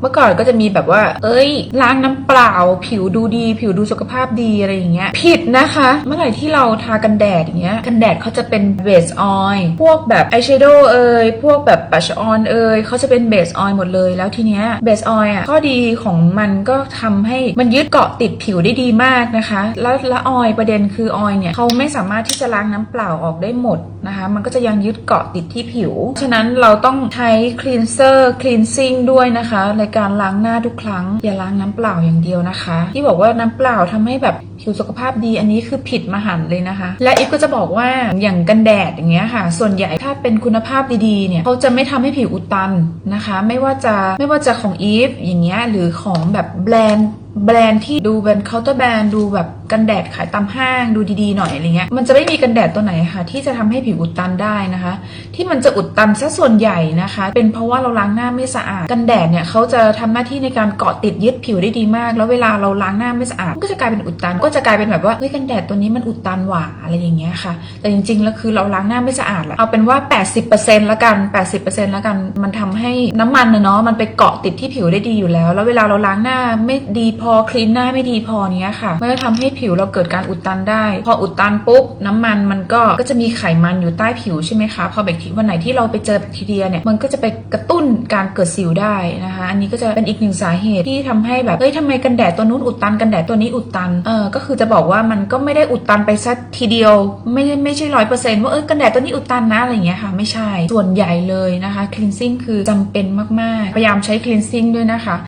เมื่อก่อนก็จะมีแบบว่า เอ้ย ล้างน้ำเปล่า ผิวดูดี ผิวดูสุขภาพดีอะไรอย่างเงี้ย ผิดนะคะ เมื่อไหร่ที่เราทากันแดดอย่างเงี้ย กันแดดเขาจะเป็นเบสออยพวกแบบอายแชโดว์เอ่ย พวกแบบปัชออนเอ่ยเขาจะเป็นเบสออยหมดเลย แล้วทีเนี้ยเบสออยอะ ข้อดีของมันก็ทำให้มันยึดเกาะติดผิวได้ดีมากนะคะ แล้วละออยประเด็นคือออยเนี่ยเขาไม่สามารถที่จะล้างน้ำเปล่าออกได้หมด นะคะ มันก็จะยังยึดเกาะติดที่ผิว ฉะนั้นเราต้องใช้ cleanser cleansing ด้วยนะคะ ในการล้างหน้าทุกครั้ง อย่าล้างน้ำเปล่าอย่างเดียวนะคะ ที่บอกว่าน้ำเปล่าทำให้แบบผิวสุขภาพดีอันนี้คือผิดมหันเลยนะคะ และอีฟก็จะบอกว่าอย่างกันแดดอย่างเงี้ยค่ะ ส่วนใหญ่ถ้าเป็นคุณภาพดีๆเนี่ยเขาจะไม่ทำให้ผิวอุดตันนะคะ ไม่ว่าจะไม่ว่าจะของอีฟอย่างเงี้ยหรือของแบบแบรนด์ แบรนด์ที่ดูเป็นเคาน์เตอร์แบรนด์ดูแบบกันแดดขายตามห้างดูดีๆหน่อยอะไรเงี้ยมันจะไม่มีกันแดดตัวไหนค่ะ ที่จะทำให้ผิวอุดตันได้นะคะ ที่มันจะอุดตันซะส่วนใหญ่นะคะ เป็นเพราะว่าเราล้างหน้าไม่สะอาด กันแดดเนี่ยเขาจะทำหน้าที่ในการเกาะติดยึดผิวได้ดีมาก แล้วเวลาเราล้างหน้าไม่สะอาดมันก็จะกลายเป็นอุดตัน ก็จะกลายเป็นแบบว่าเฮ้ยกันแดดตัวนี้มันอุดตันหว่าอะไรอย่างเงี้ยค่ะ แต่จริงๆแล้วคือเราล้างหน้าไม่สะอาดแหละเอาเป็นว่า 80%ละกัน 80%ละกันมันทำให้น้ำมันนะเนาะมันไปเกาะติดที่ผิวได้ดีอยู่แล้ว แล้วเวลาเราล้างหน้าไม่ดีพออคลีนหน้าไม่ดีพอเนี้ยค่ะมันจะทำให้ผิวเราเกิดการอุดตันได้ พออุดตันปุ๊บน้ำมันมันก็ก็จะมีไขมันอยู่ใต้ผิวใช่ไหมคะพอแบคทีวันไหนที่เราไปเจอแบคทีเรียเนี่ยมันก็จะไปกระตุ้นการเกิดสิวได้นะคะอันนี้ก็จะเป็นอีกหนึ่งสาเหตุที่ทำให้แบบเฮ้ยทำไมกันแดดตัวนู้นอุดตันกันแดดตัวนี้อุดตันเออก็คือจะบอกว่ามันก็ไม่ได้อุดตันไปสักทีเดียว ไม่ไม่ใช่ร้อยเปอร์เซ็นต์ว่าเออกันแดดตัวนี้อุดตันนะอะไรเงี้ยค่ะไม่ใช่ส่วนใหญ่เลยนะคะ cleansing คือจำเป็นมากๆ พยายามใช้ cleansing ด้วยนะคะ